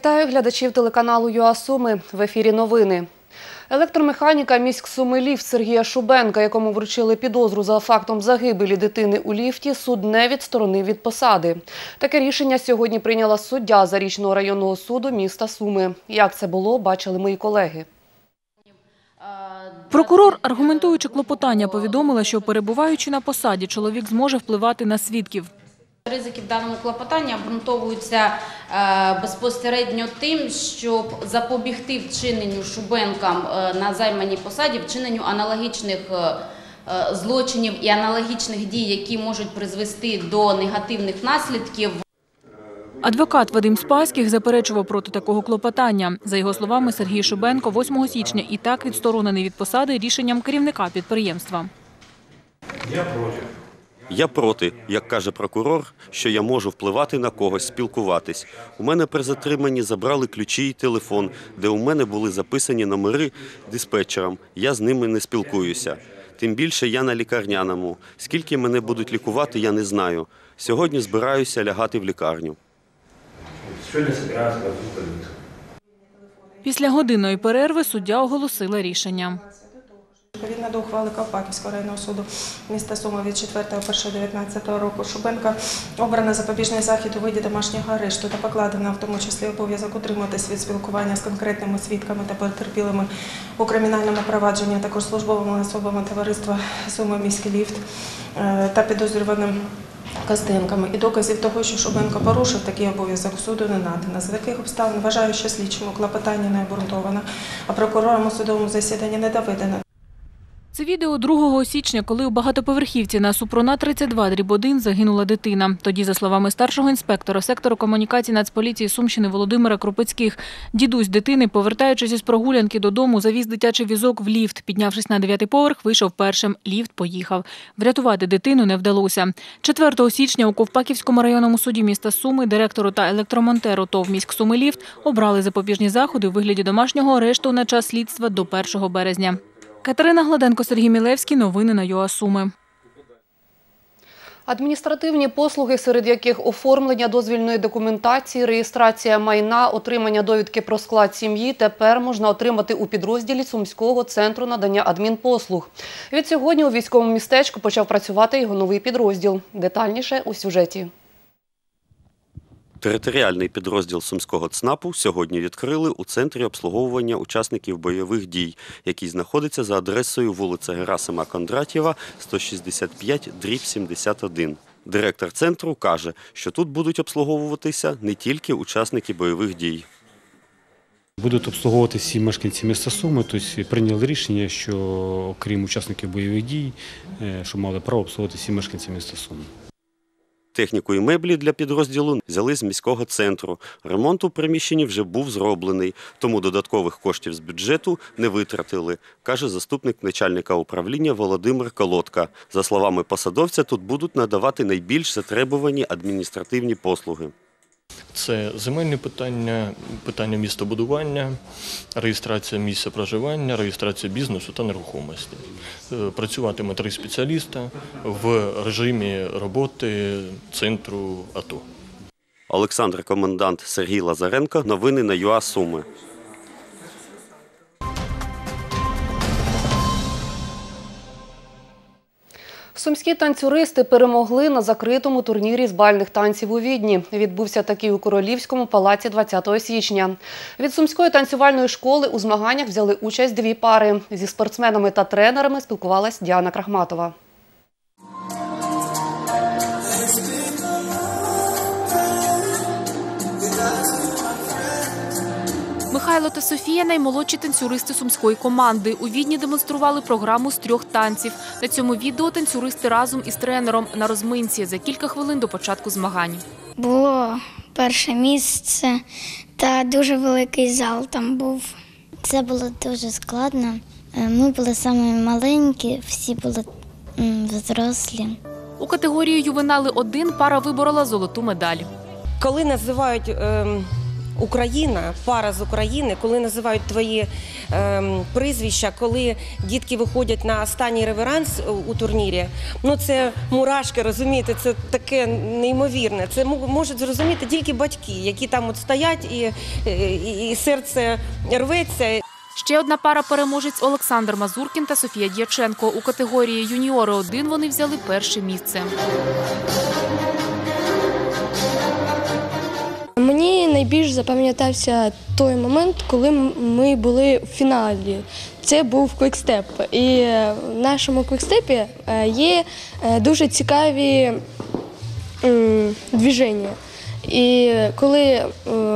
Вітаю глядачів телеканалу ЮАСуми. В ефірі новини. Електромеханіка міськ Суми ліфт Сергія Шубенка, якому вручили підозру за фактом загибелі дитини у ліфті, суд не відсторонив від посади. Таке рішення сьогодні прийняла суддя Зарічного районного суду міста Суми. Як це було, бачили мої колеги. Прокурор, аргументуючи клопотання, повідомила, що перебуваючи на посаді, чоловік зможе впливати на свідків. Ризики в даному клопотанні обґрунтовуються е, безпосередньо тим, щоб запобігти вчиненню Шубенкам е, на займаній посаді, вчиненню аналогічних е, злочинів і аналогічних дій, які можуть призвести до негативних наслідків. Адвокат Вадим Спаських заперечував проти такого клопотання. За його словами, Сергій Шубенко 8 січня і так відсторонений від посади рішенням керівника підприємства. Я проти, як каже прокурор, що я можу впливати на когось, спілкуватись. У мене при затриманні забрали ключі і телефон, де у мене були записані номери диспетчерам. Я з ними не спілкуюся. Тим більше я на лікарняному. Скільки мене будуть лікувати, я не знаю. Сьогодні збираюся лягати в лікарню. Пойти в. Після годинної перерви суддя оголосила рішення. Відповідно до ухвали Ковпаківського районного суду міста Суми від 4.1.19 року Шубенка обрано запобіжний захід у виді домашнього арешту та покладено в тому числі обов'язок утримуватись від спілкування з конкретними свідками та потерпілими у кримінальному провадженні, також службовими особами товариства Суми міський ліфт е, та підозрюваним Костенками і доказів того, що Шубенко порушив такий обов'язок суду не надано. За таких обставин вважаю, що слідчому клопотання не обґрунтовано, а прокурорам у судовому засіданні не доведено. Це відео 2 січня, коли у багатоповерхівці на Супрона 32 дріб 1 загинула дитина. Тоді, за словами старшого інспектора сектору комунікації Нацполіції Сумщини Володимира Крупицьких, дідусь дитини, повертаючись із прогулянки додому, завіз дитячий візок в ліфт. Піднявшись на дев'ятий поверх, вийшов першим. Ліфт поїхав. Врятувати дитину не вдалося. 4 січня у Ковпаківському районному суді міста Суми директору та електромонтеру ТОВ міськ Суми Ліфт обрали запобіжні заходи у вигляді домашнього арешту на час слідства до 1 березня. Катерина Гладенко, Сергій Мілевський. Новини на ЮАСуми. Адміністративні послуги, серед яких оформлення дозвільної документації, реєстрація майна, отримання довідки про склад сім'ї, тепер можна отримати у підрозділі Сумського центру надання адмінпослуг. Від сьогодні у військовому містечку почав працювати його новий підрозділ. Детальніше у сюжеті. Територіальний підрозділ Сумського ЦНАПу сьогодні відкрили у центрі обслуговування учасників бойових дій, який знаходиться за адресою вулиця Герасима Кондратєва, 165, дріб 71. Директор центру каже, що тут будуть обслуговуватися не тільки учасники бойових дій. Будуть обслуговувати всі мешканці міста Суми, тобто прийняли рішення, що окрім учасників бойових дій, е, що мали право обслуговувати всі мешканці міста Суми. Техніку і меблі для підрозділу взяли з міського центру. Ремонт у приміщенні вже був зроблений, тому додаткових коштів з бюджету не витратили, каже заступник начальника управління Володимир Колодка. За словами посадовця, тут будуть надавати найбільш затребувані адміністративні послуги. Це земельні питання, питання містобудування, реєстрація місця проживання, реєстрація бізнесу та нерухомості. Е, Працюватиме три спеціаліста в режимі роботи центру АТО. Олександр Комендант Сергій Лазаренко. Новини на ЮА Суми. Сумські танцюристи перемогли на закритому турнірі з бальних танців у Відні. Відбувся такий у Королівському палаці 20 січня. Від Сумської танцювальної школи у змаганнях взяли участь дві пари. Зі спортсменами та тренерами спілкувалась Діана Крахматова. Михайло та Софія наймолодші танцюристи сумської команди. У Відні демонстрували програму з трьох танців. На цьому відео танцюристи разом із тренером на розминці за кілька хвилин до початку змагань. Було перше місце та дуже великий зал там був. Це було дуже складно. Е, Ми були самі маленькі, всі були взрослі. У категорії ювенали 1 пара виборола золоту медаль. Коли називають ем, Україна, пара з України, коли називають твої ем, прізвища, коли дітки виходять на останній реверанс у турнірі, ну це мурашки, розумієте, це таке неймовірне. Це можуть зрозуміти тільки батьки, які там от стоять і, і, і серце рветься. Ще одна пара переможець Олександр Мазуркін та Софія Дяченко. У категорії юніори 1 вони взяли перше місце. Найбільш запам'ятався той момент, коли ми були в фіналі. Це був квікстеп. І в нашому квікстепі е, є е, дуже цікаві движення. І коли е,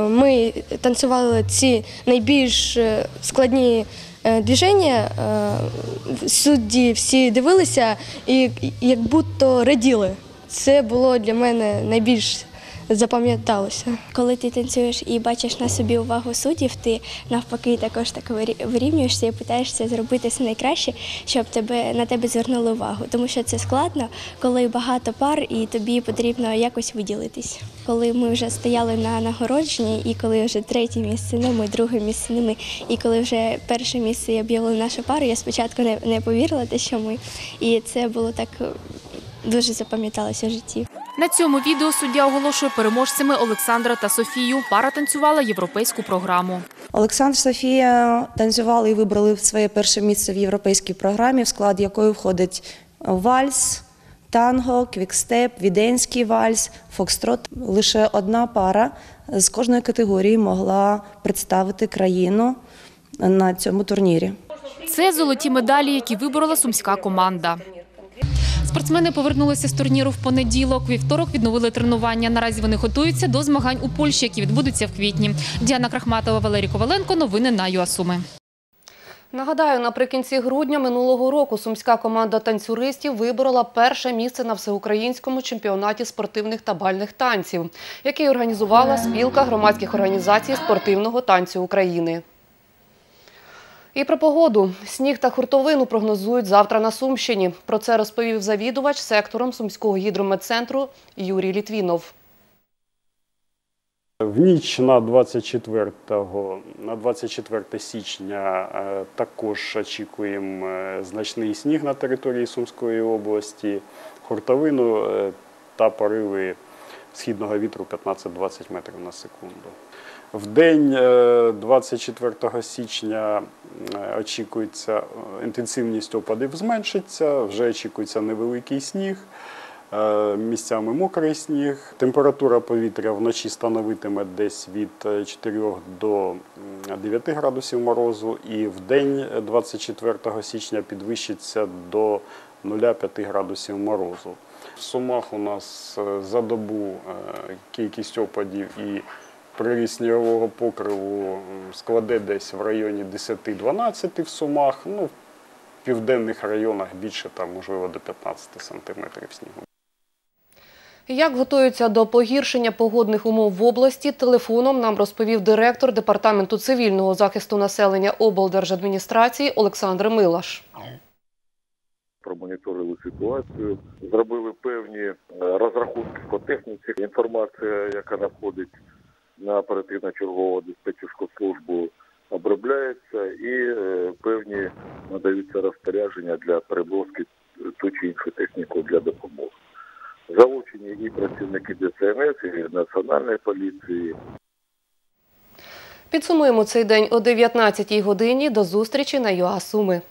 ми танцювали ці найбільш складні движення, судді всі дивилися і як будто раділи. Це було для мене найбільш запам'яталося. Коли ти танцюєш і бачиш на собі увагу суддів, ти навпаки також так вирі- вирівнюєшся і питаєшся зробити все найкраще, щоб тебе на тебе звернули увагу. Тому що це складно, коли багато пар і тобі потрібно якось виділитись. Коли ми вже стояли на нагородженні, і коли вже третє місце не ми, друге місце не ми, і коли вже перше місце об'явили нашу пару, я спочатку не, не повірила, те, що ми. І це було так е, дуже запам'яталося в житті. На цьому відео суддя оголошує переможцями Олександра та Софію. Пара танцювала європейську програму. Олександр Софія танцювали і вибрали своє перше місце в європейській програмі, в склад якої входить вальс, танго, квікстеп, віденський вальс, фокстрот. Лише одна пара з кожної категорії могла представити країну на цьому турнірі. Це золоті медалі, які виборола сумська команда. Спортсмени повернулися з турніру в понеділок. Вівторок відновили тренування. Наразі вони готуються до змагань у Польщі, які відбудуться в квітні. Діана Крахматова, Валерій Коваленко. Новини на ЮАСуми. Нагадаю, наприкінці грудня минулого року сумська команда танцюристів виборола перше місце на всеукраїнському чемпіонаті спортивних та бальних танців, який організувала спілка громадських організацій спортивного танцю України. І про погоду. Сніг та хуртовину прогнозують завтра на Сумщині. Про це розповів завідувач сектором Сумського гідрометцентру Юрій Літвінов. В ніч на 24, на 24 січня е, також очікуємо е, значний сніг на території Сумської області, хуртовину е, та пориви східного вітру 15-20 метрів на секунду. В день е, 24 січня е, очікується е, інтенсивність опадів зменшиться, вже очікується невеликий сніг. Е, Місцями мокрий сніг. Температура повітря вночі становитиме десь від е, 4 до 9 градусів морозу, і в день е, 24 січня підвищиться до 0,5 градусів морозу. В Сумах у нас е, за добу е, кількість опадів і приріст снігового покриву складе десь в районі 10-12 в Сумах. Ну, в південних районах більше там, можливо, до 15 сантиметрів снігу. Як готуються до погіршення погодних умов в області, телефоном нам розповів директор Департаменту цивільного захисту населення облдержадміністрації Олександр Милаш. промоніторили ситуацію, зробили певні е, розрахунки по техніці. Інформація, яка надходить на оперативно-чергову диспетчерську службу, обробляється і е, певні надаються розпорядження для перевозки ту чи іншу техніку для допомоги. Залучені і працівники ДСНС, і Національної поліції, Підсумуємо цей день о 19-й годині. До зустрічі на ЮА Суми.